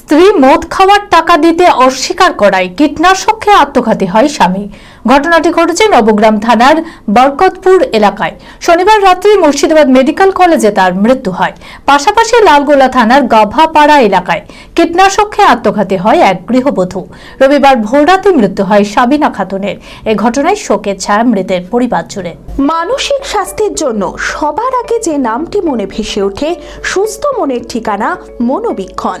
স্ত্রী মদ খাওয়ার টাকা দিতে অস্বীকার করায় কীটনাশক খেয়ে আত্মঘাতী হয় স্বামী। ঘটনাটি ঘটেছে নবগ্রাম থানার বরকতপুর এলাকায়। শনিবার রাত্রে মুর্শিদাবাদ মেডিকেল কলেজে তার মৃত্যু হয়। পাশাপাশি লালগোলা থানার গাভাপাড়া এলাকায় কীটনাশক খেয়ে আত্মঘাতী হয় এক গৃহবধূ। রবিবার ভোররাতে মৃত্যু হয় সাবিনা খাতুনের। এ ঘটনায় শোকের ছায়া মৃতের পরিবার জুড়ে। মানসিক স্বাস্থ্যের জন্য সবার আগে যে নামটি মনে ভেসে ওঠে, সুস্থ মনের ঠিকানা মনোবীক্ষণ।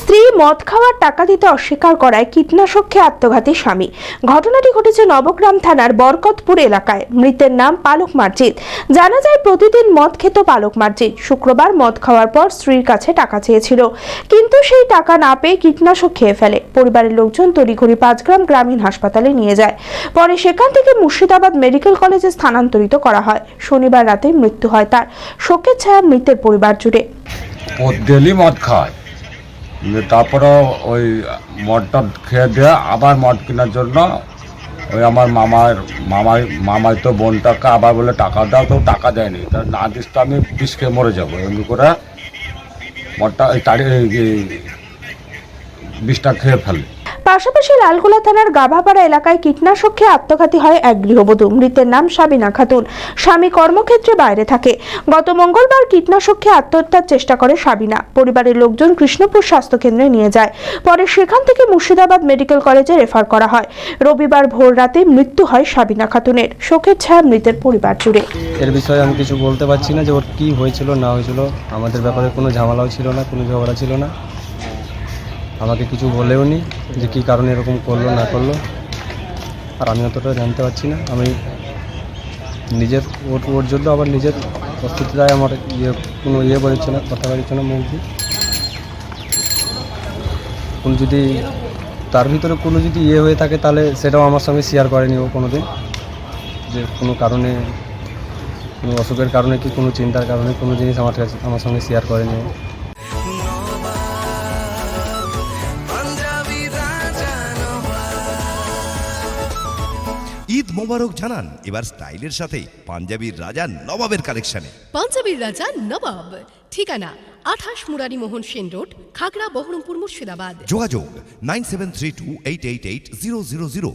স্ত্রী মদ খাওয়ার টাকা দিতে অস্বীকার করায় কীটনাশক খেয়ে আত্মঘাতী স্বামী। ঘটনাটি ঘটেছে নবগ্রাম থানার বরকতপুর এলাকায়। মৃতের নাম পালক মার্জিত। জানা যায়, প্রতিদিন মদ খেত পালক মার্জিত। শুক্রবার মদ খাওয়ার পর স্ত্রীর কাছে টাকা চেয়েছিল। কিন্তু সেই টাকা না পেয়ে কীটনাশক খেয়ে ফেলে। পরিবারের লোকজন তড়িঘড়ি পাঁচগ্রাম গ্রামীণ হাসপাতালে নিয়ে যায়। পরে সেখান থেকে মুর্শিদাবাদ মেডিকেল কলেজে স্থানান্তরিত করা হয়। শনিবার রাতে মৃত্যু হয় তার। শোকের ছায়া মৃতের পরিবার জুড়ে। মদ খায়। দিয়ে তারপরে ওই মদটা খেয়ে দিয়ে আবার মদ কেনার জন্য ওই আমার মামার, মামাই মামাই তো বোনটাকে আবার বলে টাকা দাও, তো টাকা দেয়নি। তা না দিস তো আমি খেয়ে মরে যাব। এমনি করে মদটা এই, বিষটা খেয়ে ফেলে। পাশাপাশি লালগোলা থানার গাভাপাড়া এলাকায় কীটনাশক খেয়ে আত্মঘাতী হয় এক গৃহবধূ। মৃতের নাম সাবিনা খাতুন। স্বামী কর্মক্ষেত্রে বাইরে থাকে। গত মঙ্গলবার কীটনাশক খেয়ে আত্মহত্যার চেষ্টা করে সাবিনা পরিবারের লোকজন কৃষ্ণপুর স্বাস্থ্যকেন্দ্রে নিয়ে যায়। পরে সেখান থেকে মুর্শিদাবাদ মেডিকেল কলেজে রেফার করা হয়। রবিবার ভোর রাতে মৃত্যু হয় সাবিনা খাতুনের। শোকের ছায়া মৃতের পরিবার জুড়ে। এর বিষয়ে আমি কিছু বলতে পারছি না যে ওর কী হয়েছিল, না হয়েছিল। আমাদের ব্যাপারে কোনো ঝামেলাও ছিল না, কোনো ঝগড়া ছিল না। আমাকে কিছু বলেও নি যে কী কারণে এরকম করল, না করল। আর আমি অতটা জানতে পারছি না। আমি নিজের ওর ওর জন্য আবার নিজের প্রস্তুতিটাই আমার ইয়ে কোনো ইয়ে বেরোচ্ছে না, কথা বেরোচ্ছে না মুখ কোনো যদি তার ভিতরে কোনো যদি ইয়ে হয়ে থাকে, তাহলে সেটাও আমার সঙ্গে শেয়ার করেনি ও কোনো দিন যে কোনো কারণে, কোনো অসুখের কারণে কি, কোনো চিন্তার কারণে কোনো জিনিস আমার কাছে আমার সঙ্গে শেয়ার করেনি ঈদ মোবারক জানান। এবার স্টাইলের সাথে পাঞ্জাবির রাজা নবাবের কালেকশনে। পাঞ্জাবির রাজা নবাব। ঠিকানা আঠাশ মুরারি মোহন সেন রোড খাগড়া বহরমপুর মুর্শিদাবাদ। যোগাযোগ nine seven three two eight eight eight zero zero zero.